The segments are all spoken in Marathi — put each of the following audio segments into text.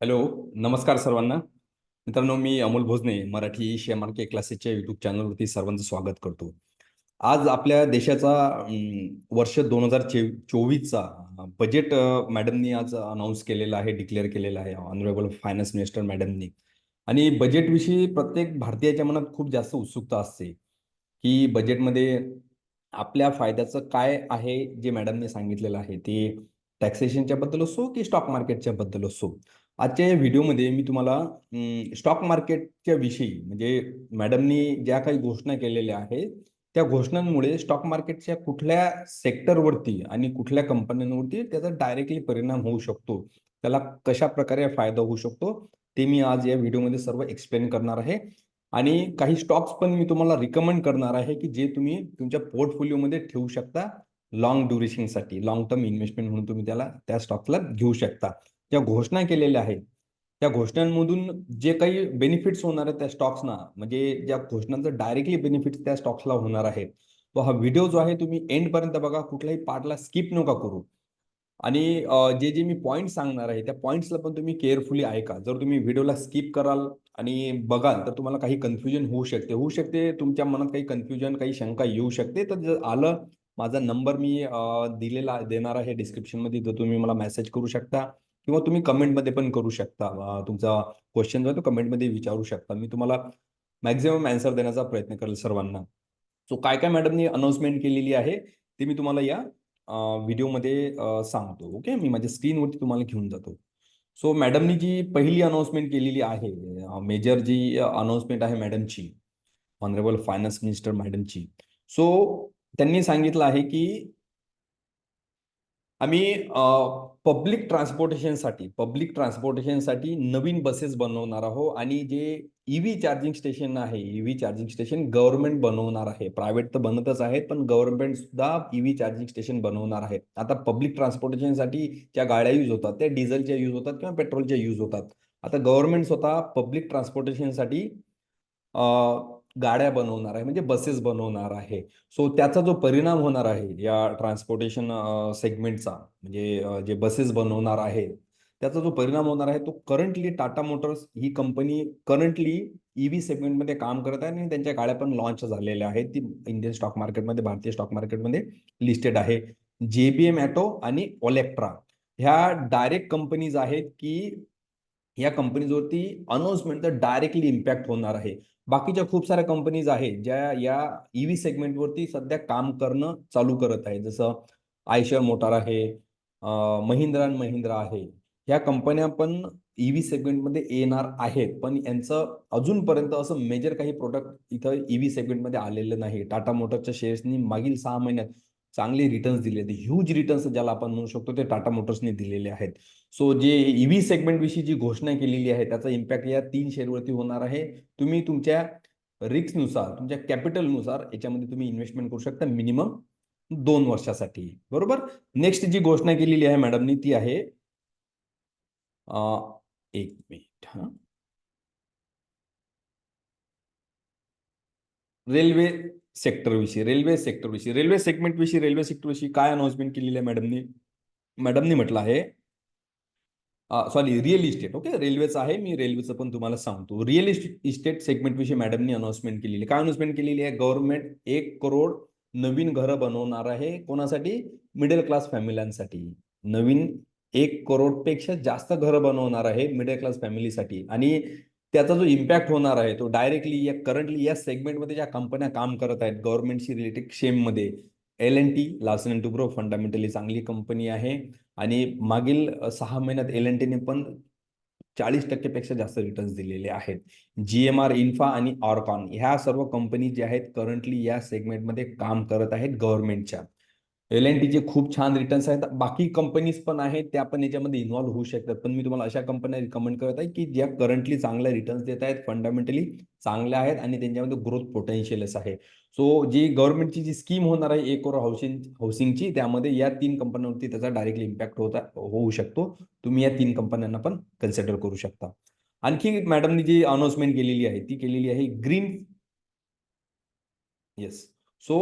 हॅलो नमस्कार सर्वांना. मित्रांनो मी अमोल भोजने मराठी शेअर मार्केट क्लासेसच्या युट्यूब चॅनलवरती सर्वांचं स्वागत करतो. आज आपल्या देशाचा वर्ष दोन हजार चे चोवीसचा बजेट मॅडमनी आज अनाऊन्स केलेला आहे डिक्लेअर केलेला आहे ऑनरेबल फायनान्स मिनिस्टर मॅडमनी आणि बजेटविषयी प्रत्येक भारतीयाच्या मनात खूप जास्त उत्सुकता असते की बजेटमध्ये आपल्या फायद्याचं काय आहे जे मॅडमने सांगितलेलं आहे ते टॅक्सेशनच्या बद्दल असो की स्टॉक मार्केटच्या बद्दल असो. आजच्या या व्हिडिओमध्ये मी तुम्हाला स्टॉक मार्केटच्या विषयी म्हणजे मॅडमनी ज्या काही घोषणा केलेल्या आहेत त्या घोषणांमुळे स्टॉक मार्केटच्या कुठल्या सेक्टरवरती आणि कुठल्या कंपन्यांवरती त्याचा डायरेक्टली परिणाम होऊ शकतो. त्याला कशा प्रकारे फायदा होऊ शकतो ते मी आज या व्हिडिओमध्ये सर्व एक्सप्लेन करणार आहे. आणि काही स्टॉक्स पण मी तुम्हाला रिकमेंड करणार आहे की जे तुम्ही तुमच्या पोर्टफोलिओमध्ये ठेवू शकता लॉंग ड्युरेशनसाठी लॉंग टर्म इन्व्हेस्टमेंट म्हणून तुम्ही त्याला त्या स्टॉकला घेऊ शकता. ज्या घोषणा केलेल्या आहेत त्या घोषणांमधून जे काही बेनिफिट्स होणार आहेत त्या स्टॉक्सना म्हणजे ज्या घोषणांचं डायरेक्टली बेनिफिट्स त्या स्टॉक्सला होणार आहे तो हा व्हिडिओ जो आहे तुम्ही एंडपर्यंत बघा कुठल्याही पार्टला स्किप नका करू. आणि जे जे मी पॉईंट सांगणार आहे त्या पॉईंट्सला पण तुम्ही केअरफुली ऐका. जर तुम्ही व्हिडिओला स्किप कराल आणि बघाल तर तुम्हाला काही कन्फ्युजन होऊ शकते. होऊ शकते तुमच्या मनात काही कन्फ्युजन काही शंका येऊ शकते. तर जर आलं माझा नंबर मी दिलेला देणार आहे डिस्क्रिप्शनमध्ये तर तुम्ही मला मेसेज करू शकता. किंवा तुम्ही कमेंटमध्ये पण करू शकता. तुमचा क्वेश्चन जो आहे तो कमेंटमध्ये विचारू शकता. मी तुम्हाला मॅक्झिमम आन्सर देण्याचा प्रयत्न करेल सर्वांना. सो काय काय मॅडमनी अनाउन्समेंट केलेली आहे ते मी तुम्हाला या व्हिडिओमध्ये सांगतो. ओके मी माझ्या स्क्रीनवरती तुम्हाला घेऊन जातो. सो मॅडमनी जी पहिली अनाउन्समेंट केलेली आहे मेजर जी अनाउन्समेंट आहे मॅडमची ऑनरेबल फायनान्स मिनिस्टर मॅडमची सो त्यांनी सांगितलं आहे की आम्ही पब्लिक ट्रान्सपोर्टेशनसाठी पब्लिक ट्रान्सपोर्टेशनसाठी नवीन बसेस बनवणार आहो आणि जे ईव्ही चार्जिंग स्टेशन आहे ईव्ही चार्जिंग स्टेशन गव्हर्नमेंट बनवणार आहे. प्रायव्हेट तर बनतच आहेत पण गव्हर्नमेंट सुद्धा ईव्ही चार्जिंग स्टेशन बनवणार आहे आता पब्लिक ट्रान्सपोर्टेशनसाठी ज्या गाड्या यूज होतात त्या डिझेलच्या यूज होतात किंवा पेट्रोलच्या यूज होतात. आता गव्हर्नमेंट स्वतः पब्लिक ट्रान्सपोर्टेशनसाठी गाड्या बनवणार आहे म्हणजे बसेस बनवणार आहे. सो त्याचा जो परिणाम होणार आहे या ट्रान्सपोर्टेशन सेगमेंटचा म्हणजे जे बसेस बनवणार आहे त्याचा जो परिणाम होणार आहे तो करंटली टाटा मोटर्स ही कंपनी करंटली ईव्ही सेगमेंटमध्ये काम करत आहे आणि त्यांच्या गाड्या पण लॉन्च झालेल्या आहेत. ती इंडियन स्टॉक मार्केटमध्ये भारतीय स्टॉक मार्केटमध्ये लिस्टेड आहे. जेबीएम ॲटो आणि ओलेक्ट्रा ह्या डायरेक्ट कंपनीज आहेत की या कंपनीजवरती अनाउन्समेंटचा डायरेक्टली इम्पॅक्ट होणार आहे. बाकीच्या खूप साऱ्या कंपनीज आहेत ज्या या ईव्ही सेगमेंटवरती सध्या काम करणं चालू करत आहे जसं आयशर मोटार आहे महिंद्रा अँड महिंद्रा आहे. ह्या कंपन्या पण ईव्ही सेगमेंटमध्ये येणार आहेत. पण यांचं अजूनपर्यंत असं मेजर काही प्रोडक्ट इथं ईव्ही सेगमेंटमध्ये आलेलं नाही. टाटा मोटर्सच्या शेअर्सनी मागील सहा महिन्यात चांगले रिटर्न्स दिले ह्यूज रिटर्न्स ज्याला आपण म्हणू शकतो ते टाटा मोटर्सने दिलेले आहेत. सो जे ईव्ही सेगमेंट विषयी जी घोषणा केलेली आहे त्याचा इम्पॅक्ट या तीन शेअरवरती होणार आहे. तुम्ही तुमच्या रिक्सनुसार तुमच्या कॅपिटलनुसार याच्यामध्ये तुम्ही इन्व्हेस्टमेंट करू शकता मिनिमम दोन वर्षासाठी. बरोबर? नेक्स्ट जी घोषणा केलेली आहे मॅडमनी ती आहे एक मिनिट हा. रेल्वे सेक्टरविषयी रेल्वे सेक्टर विषयी. रेल्वे सेगमेंट विषयी रेल्वे सेक्टरविषयी काय अनाउन्समेंट केलेली आहे मॅडमनी मॅडमनी म्हटलं आहे सॉरी रिअल इस्टेट ओके रेल्वेचं आहे मी रेल्वेचं पण तुम्हाला सांगतो. रिअल इस्टेट सेगमेंट विषयी मॅडमनी अनाउन्समेंट केलेली. काय अनाउन्समेंट केलेली आहे? गव्हर्नमेंट एक करोड नवीन घरं बनवणार आहे. कोणासाठी? मिडल क्लास फॅमिल्यांसाठी नवीन एक करोडपेक्षा जास्त घरं बनवणार आहे मिडल क्लास फॅमिलीसाठी आणि त्याचा जो इम्पॅक्ट होणार आहे तो डायरेक्टली या करंटली या सेगमेंटमध्ये ज्या कंपन्या काम करत आहेत गव्हर्नमेंटशी related शेममध्ये L N T Larsen and Toubro fundamentally चांगली कंपनी आहे. आणि मागील सहा महिन्यात एल एन टीने पण चाळीस टक्केपेक्षा जास्त रिटर्न्स दिलेले आहेत. जी एम आर इन्फा आणि ऑर्कॉन ह्या सर्व कंपनी ज्या आहेत करंटली या सेगमेंटमध्ये काम करत आहेत गव्हर्नमेंटच्या एल एन टीचे खूप छान रिटर्न्स आहेत. बाकी कंपनीज पण आहेत त्या पण याच्यामध्ये इन्व्हॉल्व्ह होऊ शकतात. पण मी तुम्हाला अशा कंपन्या रिकमेंड करत आहे की ज्या करंटली चांगल्या रिटर्न्स देत आहेत फंडामेंटली चांगल्या आहेत आणि त्यांच्यामध्ये ग्रोथ पोटेन्शियलच आहे. सो जी गव्हर्नमेंटची जी स्कीम होणार आहे एक करोड हाऊसिंग हाऊसिंगची त्यामध्ये या तीन कंपन्यांवरती त्याचा डायरेक्टली इम्पॅक्ट होता होऊ शकतो. तुम्ही या तीन कंपन्यांना पण कन्सिडर करू शकता. आणखी मॅडमनी जी अनाउन्समेंट केलेली आहे ती केलेली आहे green yes so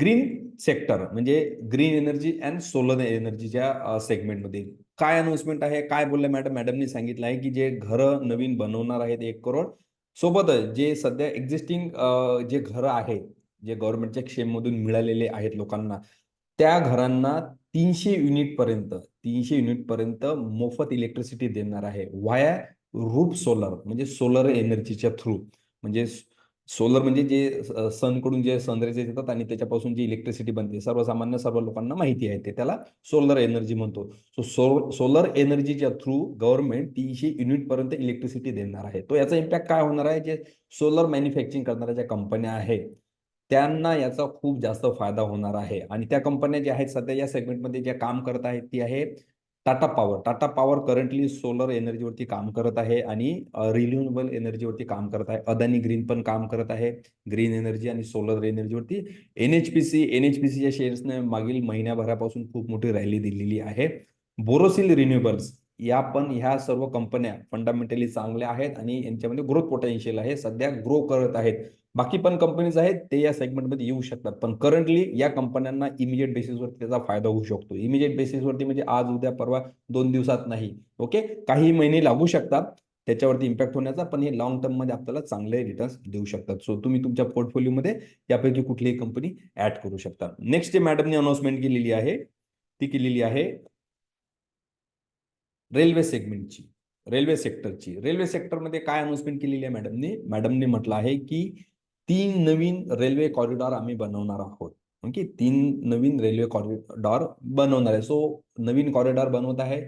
green sector म्हणजे ग्रीन एनर्जी अँड सोलर एनर्जीच्या सेगमेंटमध्ये काय अनाउन्समेंट आहे? काय बोलले मॅडम मॅडमनी सांगितलं आहे की जे घरं नवीन बनवणार आहेत एक करोड. सोबतच जे सध्या एक्झिस्टिंग जे घरं आहेत जे गव्हर्नमेंटच्या क्षेममधून मिळालेले आहेत लोकांना त्या घरांना तीनशे युनिट पर्यंत तीनशे युनिट पर्यंत मोफत इलेक्ट्रिसिटी देणार आहे वाया रूप सोलर म्हणजे सोलर एनर्जीच्या थ्रू म्हणजे सोलर म्हणजे जे सनकडून जे सनरेज येतात आणि त्याच्यापासून जी इलेक्ट्रिसिटी बनते सर्वसामान्य सर्व लोकांना माहिती आहे ते त्याला सोलर एनर्जी म्हणतो. सो सो सोलर एनर्जीच्या थ्रू गव्हर्नमेंट तीनशे युनिट पर्यंत इलेक्ट्रिसिटी देणार आहे. तो याचा इम्पॅक्ट काय होणार आहे? जे सोलर मॅन्युफॅक्चरिंग करणाऱ्या ज्या कंपन्या आहेत त्यांना याचा खूप जास्त फायदा होणार आहे. आणि त्या कंपन्या ज्या आहेत सध्या या सेगमेंटमध्ये ज्या काम करत आहेत ती आहे Tata power. Tata power currently solar एनर्जीवरती काम करत आहे आणि रिन्युएबल एनर्जीवरती काम करत आहे. अदानी ग्रीन पण काम करत आहे. ग्रीन एनर्जी आणि solar एनर्जीवरती N H P C N H P सीच्या शेअर्सने मागील महिन्याभरापासून खूप मोठी रॅली दिलेली आहे. बोरोसिल रिन्युएबल्स या पण ह्या सर्व कंपन्या फंडामेंटली चांगल्या आहेत आणि यांच्यामध्ये ग्रोथ पोटेन्शियल आहे. सध्या ग्रो करत आहेत. बाकी पण कंपनीज आहेत ते या सेगमेंटमध्ये येऊ शकतात. पण करंटली या कंपन्यांना इमिजिएट बेसिसवरती त्याचा फायदा होऊ शकतो. इमिजिएट बेसिसवरती म्हणजे आज उद्या परवा दोन दिवसात नाही. ओके काही महिने लागू शकतात. त्याच्यावरती इम्पॅक्ट होण्याचा पण हे लॉंग टर्ममध्ये आपल्याला चांगले रिटर्न्स देऊ शकतात. सो तुम्ही तुमच्या पोर्टफोलिओमध्ये यापैकी कुठलीही कंपनी ऍड करू शकता. नेक्स्ट जे मॅडमने अनाउन्समेंट केलेली आहे ती केलेली आहे रेल्वे सेगमेंटची रेल्वे सेक्टरची. रेल्वे सेक्टरमध्ये काय अनाउन्समेंट केलेली आहे मॅडमने मॅडमने म्हटलं आहे की तीन नवीन रेल्वे कॉरिडॉर आम्ही बनवणार आहोत. ओके? तीन नवीन रेल्वे कॉरिडॉर बनवणार आहे. सो नवीन कॉरिडॉर बनवत आहे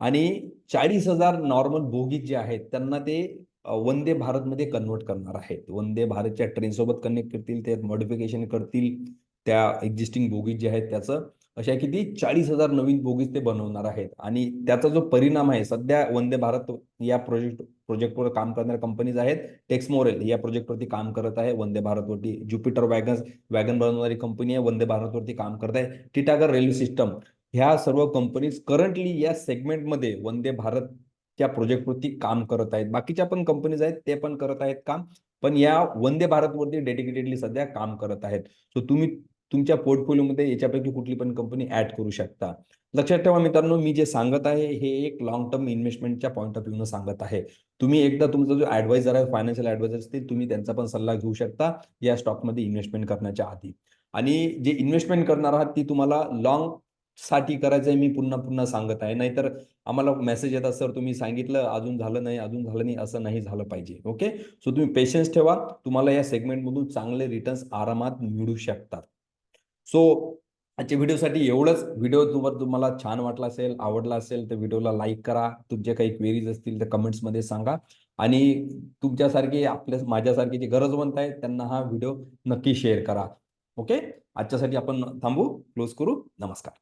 आणि चाळीस हजार नॉर्मल बोगी जे आहेत त्यांना ते वंदे भारतमध्ये कन्वर्ट करणार आहेत. वंदे भारतच्या ट्रेनसोबत कनेक्ट करतील ते मॉडिफिकेशन करतील त्या एक्झिस्टिंग बोगी जे आहेत त्याचं अशा किती चाळीस हजार नवीन बोगीज ते बनवणार आहेत. आणि त्याचा जो परिणाम आहे सध्या वंदे भारत या प्रोजेक्ट प्रोजेक्टवर काम करणाऱ्या कंपनीज आहेत. टेक्समोरेल या प्रोजेक्टवरती काम करत आहे. वंदे भारतवरती ज्युपिटर वॅगन वॅगन बनवणारी कंपनी आहे. वंदे भारतवरती काम करत आहे. टिटागर रेल्वे सिस्टम ह्या सर्व कंपनीज करंटली या सेगमेंटमध्ये वंदे भारत त्या प्रोजेक्टवरती काम करत आहेत. बाकीच्या पण कंपनीज आहेत ते पण करत आहेत काम. पण या वंदे भारतवरती डेडिकेटेडली सध्या काम करत आहेत. सो तुम्ही तुमच्या पोर्टफोलिओमध्ये याच्यापैकी कुठली पण कंपनी ऍड करू शकता. लक्षात ठेवा मित्रांनो मी जे सांगत आहे हे एक लॉंग टर्म इन्व्हेस्टमेंटच्या पॉईंट ऑफ व्ह्यूनं सांगत आहे. तुम्ही एकदा तुमचा जो ऍडवायझर आहे फायनान्शियल ऍडवायझर असतील तुम्ही त्यांचा पण सल्ला घेऊ शकता या स्टॉकमध्ये इन्व्हेस्टमेंट करण्याच्या आधी. आणि जे इन्व्हेस्टमेंट करणार आहात ती तुम्हाला लॉंगसाठी करायचं आहे मी पुन्हा पुन्हा सांगत आहे. नाहीतर आम्हाला मेसेज येतात सर तुम्ही सांगितलं अजून झालं नाही अजून झालं नाही असं नाही झालं पाहिजे. ओके सो तुम्ही पेशन्स ठेवा. तुम्हाला या सेगमेंटमधून चांगले रिटर्न्स आरामात मिळू शकतात. सो आजच्या व्हिडिओसाठी एवढंच. व्हिडिओ तुम्हाला तुम्हाला छान वाटला असेल आवडला असेल तर व्हिडिओला लाईक करा. तुमचे काही क्वेरीज असतील तर कमेंट्समध्ये सांगा. आणि तुमच्यासारखे आपल्या माझ्यासारखे जे गरजवंत आहेत त्यांना हा व्हिडिओ नक्की शेअर करा. ओके आजच्यासाठी आपण थांबू क्लोज करू. नमस्कार.